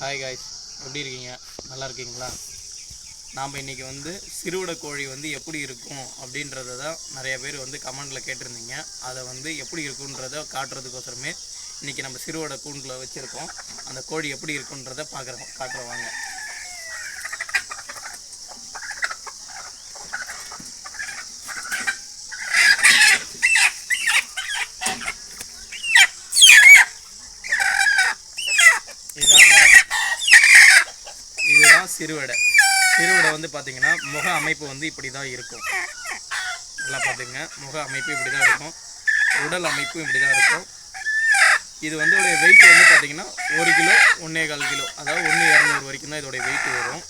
Hi guys எப்படி இருக்கீங்க? நல்லா இருக்கீங்களா? நாம் இன்றைக்கி வந்து சிறுவிட கோழி வந்து எப்படி இருக்கும் அப்படின்றத தான் நிறைய பேர் வந்து கமெண்டில் கேட்டிருந்தீங்க. அதை வந்து எப்படி இருக்குன்றத காட்டுறதுக்கோசரமே இன்றைக்கி நம்ம சிறுவிட கூண்டில் வச்சுருக்கோம். அந்த கோழி எப்படி இருக்குன்றத பார்க்குறோம். காட்டுறவாங்க வாங்க இதாங்க இதுதான் சிறுவடை. சிறுவடை வந்து பார்த்தீங்கன்னா முக அமைப்பு வந்து இப்படி தான் இருக்கும். நல்லா பார்த்துங்க முக அமைப்பு இப்படி தான் இருக்கும். உடல் அமைப்பும் இப்படி தான் இருக்கும். இது வந்து வெயிட் வந்து பார்த்தீங்கன்னா ஒரு கிலோ ஒன்றே கால் கிலோ. அதாவது ஒன்று இரநூறு வரைக்கும் தான் இதோடைய வெயிட் வரும்.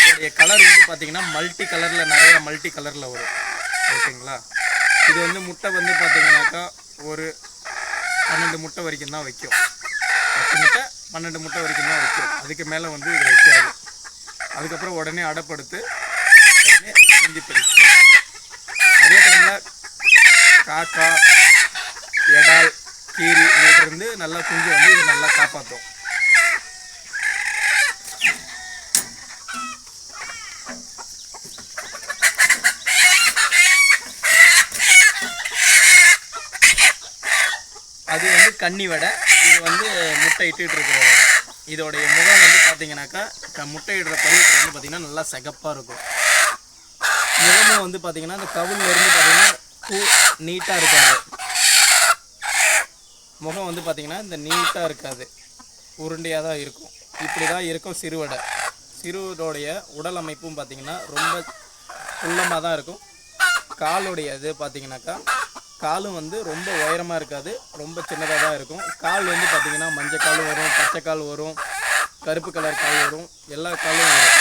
இதோடைய கலர் வந்து பார்த்தீங்கன்னா மல்டி கலரில் நிறைய மல்டி கலரில் வரும். ஓகேங்களா? இது வந்து முட்டை வந்து பார்த்தீங்கன்னாக்கா ஒரு பன்னெண்டு முட்டை வரைக்கும் தான் வைக்கும். பத்து முட்டை பன்னெண்டு முட்டை வரைக்கும் தான் வைக்கும். அதுக்கு மேலே வந்து இது வைக்காது. அதுக்கப்புறம் உடனே அடைப்படுத்து உடனே குஞ்சு பிரிச்சு. அதே டைமில் காக்கா எடால் கீரி இருந்து நல்லா குஞ்சு வந்து இது நல்லா காப்பாற்றும் அது வந்து கன்னி வடை இது வந்து முட்டை இட்டுட்டு இருக்கிற வடை இதோடைய முகம் வந்து பார்த்தீங்கன்னாக்கா க- முட்டையிடுற பருவத்தில் வந்து பார்த்தீங்கன்னா நல்லா சிகப்பாக இருக்கும். முகமும் வந்து பார்த்தீங்கன்னா அந்த கவுல்ல இருந்து பார்த்தீங்கன்னா பூ நீட்டாக இருக்காது. முகம் வந்து பார்த்தீங்கன்னா இந்த நீட்டாக இருக்காது. உருண்டையாக தான் இருக்கும். இப்படி தான் இருக்கும் சிறுவடை. சிறுவனுடைய உடல் அமைப்பும் பார்த்தீங்கன்னா ரொம்ப குள்ளமாக தான் இருக்கும். காலுடைய இது பார்த்தீங்கன்னாக்கா காலும் வந்து ரொம்ப உயரமாக இருக்காது. ரொம்ப சின்னதாக தான் இருக்கும். கால் வந்து பார்த்தீங்கன்னா மஞ்சள் கால் வரும் பச்சை கால் வரும் கருப்பு கலர் கால் வரும். எல்லா காலும் வரும்.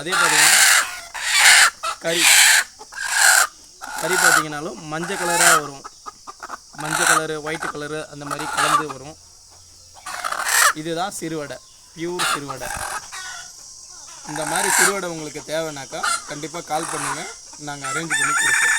அதே பார்த்தீங்கன்னா கறி. கறி பார்த்தீங்கன்னாலும் மஞ்சள் கலராக வரும். மஞ்சள் கலரு ஒயிட் கலரு அந்த மாதிரி கலந்து வரும். இதுதான் சிறுவடை. பியூர் சிறுவடை. இந்த மாதிரி சிறுவடை உங்களுக்கு தேவைனாக்கா கண்டிப்பாக கால் பண்ணுங்கள் நாங்கள் அரேஞ்ச் பண்ணி கொடுப்போம்.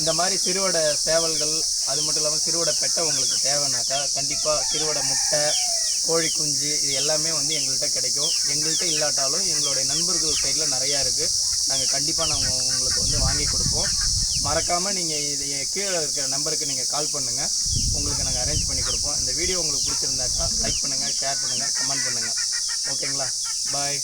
இந்த மாதிரி சிறுவடை சேவல்கள் அது மட்டும் இல்லாமல் சிறுவடை பெட்டை உங்களுக்கு தேவைன்னாக்கா கண்டிப்பாக சிறுவடை முட்டை கோழி குஞ்சு இது எல்லாமே வந்து எங்கள்கிட்ட கிடைக்கும். எங்கள்கிட்ட இல்லாட்டாலும் எங்களுடைய நண்பர்கள் சைடில் நிறையா இருக்குது நாங்கள் கண்டிப்பாக நாங்கள் உங்களுக்கு வந்து வாங்கி கொடுப்போம். மறக்காமல் நீங்கள் இது கீழே இருக்கிற நம்பருக்கு நீங்கள் கால் பண்ணுங்கள் உங்களுக்கு நாங்கள் அரேஞ்ச் பண்ணி கொடுப்போம். இந்த வீடியோ உங்களுக்கு பிடிச்சிருந்தாக்கா லைக் பண்ணுங்கள் ஷேர் பண்ணுங்கள் கமெண்ட் பண்ணுங்கள் ஓகேங்களா? பாய்